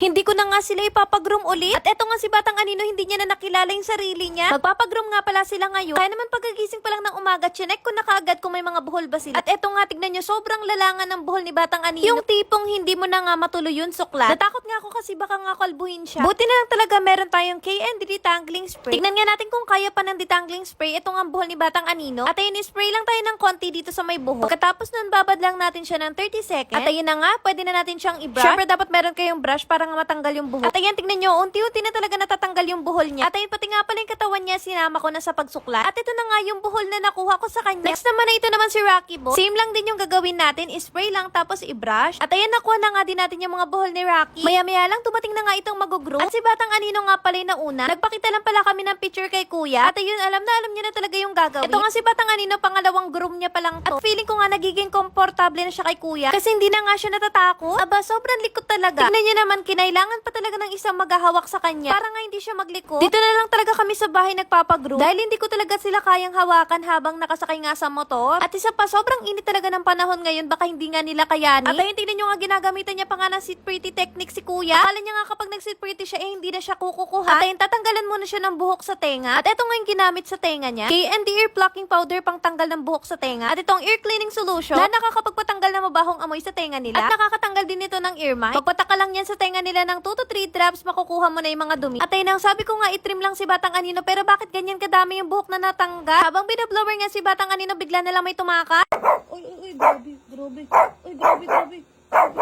Hindi ko na nga sila ipapagroom ulit. At eto nga si Batang Anino, hindi niya na nakilala yung sarili niya. Magpapagroom nga pala sila ngayon. Kaya naman pagkagising pa lang ng umaga, chinek ko na kaagad kung may mga buhol ba sila. At eto nga, tignan nyo, sobrang lalangan ng buhol ni Batang Anino. Yung tipong hindi mo na nga matuloy yun suklat. Natakot nga ako kasi baka nga kalbuhin siya. Buti na lang talaga meron tayong KN detangling spray. Tignan nga natin kung kaya pa ng detangling spray. Ito nga ang buhol ni Batang Anino. At ayun, spray lang tayo ng konti dito sa may buhok. Pagkatapos nun, babad lang natin siya ng 30 seconds. At ayun na nga, pwede na natin siyang i-brush. Syempre, dapat meron kayong brush para nga matanggal yung buhok. At ayan, tignan nyo, unti-unti na talaga natatanggal yung buhol niya. At ayun, pati nga pala yung katawan niya, sinama ko na sa pagsuklat. At ito na nga yung buhol na nakuha ko sa kanya. Next naman na ito naman si Rocky Bo. Same lang din yung gagawin natin, spray lang tapos i-brush. At ayan, nakuha na nga din natin yung mga buhol ni Rocky. Maya-maya lang, dumating na nga itong mag-groom. At si Batang Anino nga pala yung nauna. Nagpakita lang pala kami ng picture kay Kuya. At ayun, alam na alam niya na talaga yung gagawin. Ito nga si Batang Anino, pangalawang groom niya pa lang to. At feeling ko nga nagiging komportable na siya kay Kuya. Kasi hindi na nga siya natatakot. Aba, sobrang likot talaga. Tignan niyo naman, kinailangan pa talaga ng isang maghahawak sa kanya. Para nga hindi siya magliko. Dito na lang talaga kami sa bahay nagpapagroom. Dahil hindi ko talaga sila kayang hawakan habang nakasakay nga sa motor. At isa pa, sobrang init talaga ng panahon ngayon. Baka hindi nga nila kayanin. At ayun, tignan nyo nga ginagamitan niya pa nga ng sit pretty technique si kuya. Akala niya nga kapag nag-sit pretty siya, eh hindi na siya kukukuha. At ayun, tatanggalan muna siya ng buhok sa tenga. At eto nga yung ginamit sa tenga niya. KND ear plucking powder pang tanggal ng buhok sa tenga. At itong ear cleaning solution na nakakapagpatanggal ng mabahong amoy sa tenga nila. At nakakatanggal din ito ng ear mic. Pagpataka lang yan sa tenga nila ng 2 to 3 drops, makukuha mo na yung mga dumi. At ayun, ang sabi ko nga, itrim lang si Batang Anino, pero bakit ganyan kadami yung buhok na natanggal? Habang binablower nga si Batang Anino, bigla na lang may tumakas. Uy, uy, uy, grabe, grabe. Uy, grabe, grabe.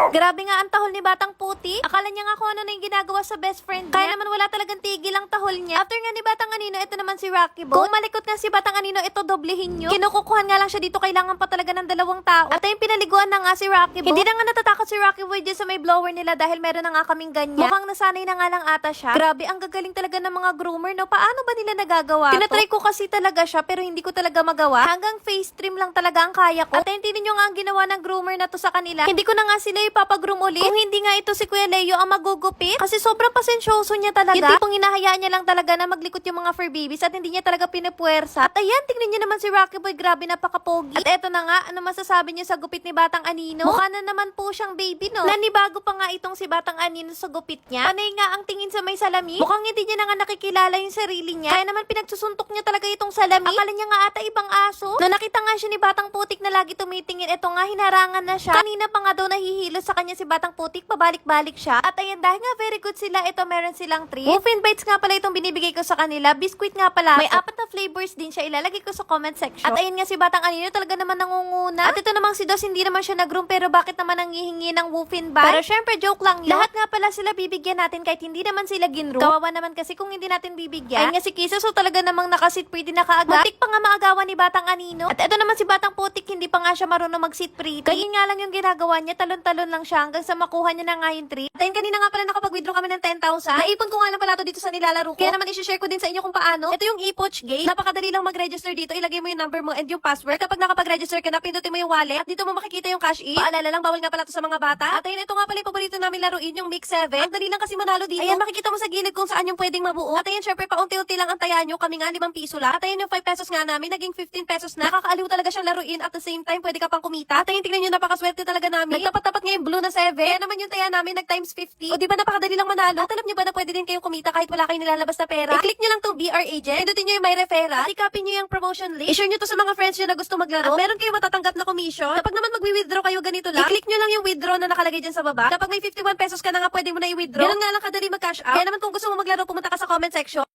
Grabe nga ang tahol ni Batang Puti. Akala niya nga kung ano na yung ginagawa sa best friend niya. Kaya naman wala talagang tigil ang tahol niya. After nga ni Batang Anino, ito naman si Rocky Bo. Kung malikot nga si Batang Anino, ito doblehin nyo. Kinukukuhan nga lang siya dito, kailangan pa talaga ng dalawang tao. At ayun, pinaliguan na nga si Rocky Bo. Hindi na nga natatakot si Rocky Boy dyan sa may blower nila dahil meron na nga kaming ganyan. Mukhang nasanay na nga lang ata siya. Grabe, ang gagaling talaga ng mga groomer, no? Paano ba nila nagagawa Tinatry ko kasi talaga siya, pero hindi ko talaga magawa. Hanggang face trim lang talaga ang kaya ko. At tinan nyo nga ang ginawa ng groomer na to sa kanila. Hindi ko na nga sila ipapagroom ulit. Kung hindi nga ito si Kuya Leo ang magugupit. Kasi sobrang pasensyoso niya talaga. Yung tipong hinahayaan niya lang talaga na maglikot yung mga fur babies at hindi niya talaga pinupuwersa. At ayan, tingnan niyo naman si Rocky Boy. Grabe, napakapogi. At eto na nga, ano masasabi niyo sa gupit ni Batang Anino? Mukha na naman po siyang baby, no? Nanibago pa nga itong si Batang Anino sa gupit niya. Panay nga ang tingin sa may salamin. Mukhang hindi niya na nga nakikilala yung sarili niya. Kaya naman pinagsusuntok niya talaga itong salamin. Akala niya nga ata ibang aso. No nakita nga siya ni Batang Putik na lagi tumitingin. Eto nga, hinarangan na siya. Kanina pa nga daw nahihilo sa kanya si Batang Putik. Pabalik-balik siya. At ayan, dahil nga very good sila, ito meron silang treat. Muffin bites nga pala itong binibigay ko sa kanila. Biscuit nga pala. May apat na flavors din siya. Ilalagay ko sa comment section. At ayun nga si Batang Anino talaga naman nangunguna. At ito namang si Dos, hindi naman siya nag-room. Pero bakit naman nangihingi ng Muffin bite? Pero syempre, joke lang yun. Lahat nga pala sila bibigyan natin kahit hindi naman sila ginroom. Kawawa naman kasi kung hindi natin bibigyan. Ayun nga si Kisa, so talaga namang nakasit pretty na kaagad. Muntik pa nga maagawan ni Batang Anino. At ito naman si Batang Putik, hindi pa nga siya marunong mag-sit pretty. Ganyan nga lang yung ginagawa niya, talon-talon lang siya hanggang sa makuha niya na nga yung. At ayun, kanina nga pala nakapag-withdraw kami ng 10,000. Naipon ko nga lang pala to dito sa nilalaro ko. Kaya naman i-share ko din sa inyo kung paano. Ito yung ePoach Gate. Napakadali lang mag-register dito. Ilagay mo yung number mo and yung password. Kapag nakapag-register ka na, mo yung wallet. At dito mo makikita yung cash in. Paalala lang, bawal nga pala to sa mga bata. At ayun, ito nga pala yung paborito namin laruin, yung Mix 7. Ang dali lang kasi manalo dito. Ayan, makikita mo sa gilid kung saan yung pwedeng mabuo. At ayun, syempre, paunti-unti lang ang taya nyo. Kami nga, 5 piso lang. At ayun, yung 5 pesos nga namin, naging 15 pesos na. Nakakaaliw talaga siyang laruin. At the same time, pwede ka pang kumita. At ayun, tingnan nyo, napakaswerte talaga namin. Nagtapat-tapat nga yung blue na 7. Kaya naman yung taya namin, nag times 50. O di ba napakadali lang manalo? At alam nyo ba na pwede din kayong kumita kahit wala kayong nilalabas na pera? I-click nyo lang tong BR agent. Pindutin nyo yung my referral. I-copy nyo yung promotion link. I-share nyo to sa mga friends nyo na gusto maglaro. At meron kayong matatanggap na commission. Kapag naman magwi-withdraw kayo ganito lang, i-click nyo lang yung withdraw na nakalagay dyan sa baba. Kapag may 51 pesos ka na nga, pwede mo na i-withdraw. Ganun nga lang kadali mag-cash out. Kaya naman kung gusto mo maglaro, pumunta ka sa comment section.